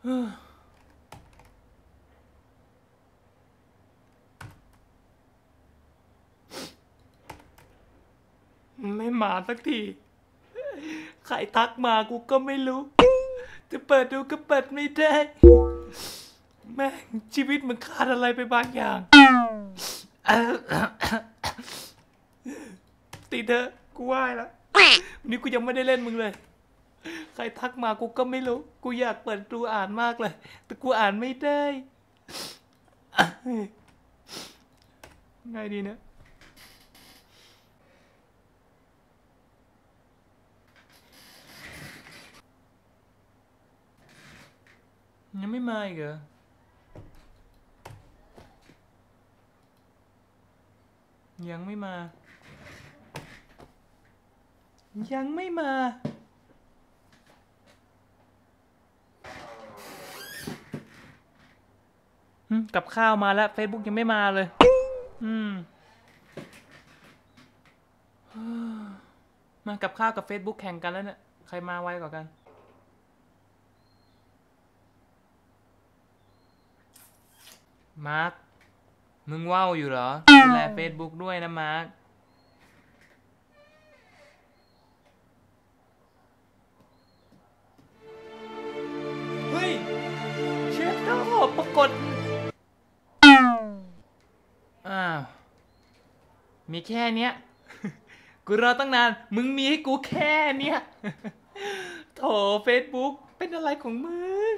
ไม่มาสักที ใครทักมากูก็ไม่รู้ จะเปิดดูก็เปิดไม่ได้ แม่งชีวิตมันขาดอะไรไปบางอย่างตีเถอะกูไหว้แล้ววันนี้กูยังไม่ได้เล่นมึงเลย ใครทักมากูก็ไม่รู้ กูอยากเปิดดูอ่านมากเลย แต่กูอ่านไม่ได้ ไงดีเนี่ยยังไม่มาอีกเหรอยังไม่มา ยังไม่มา กับข้าวมาแล้ว Facebook ยังไม่มาเลย อืมมากับข้าวกับ Facebook แข่งกันแล้วเนี่ยใครมาไวกว่ากัน มาร์ค มึงว่าวอยู่เหรอ ดูแล Facebook ด้วยนะมาร์คเฮ้ย เชฟโดปรากฏ มีแค่เนี้ย กูรอตั้งนาน มึงมีให้กูแค่เนี้ย โถเฟซบุ๊กเป็นอะไรของมึง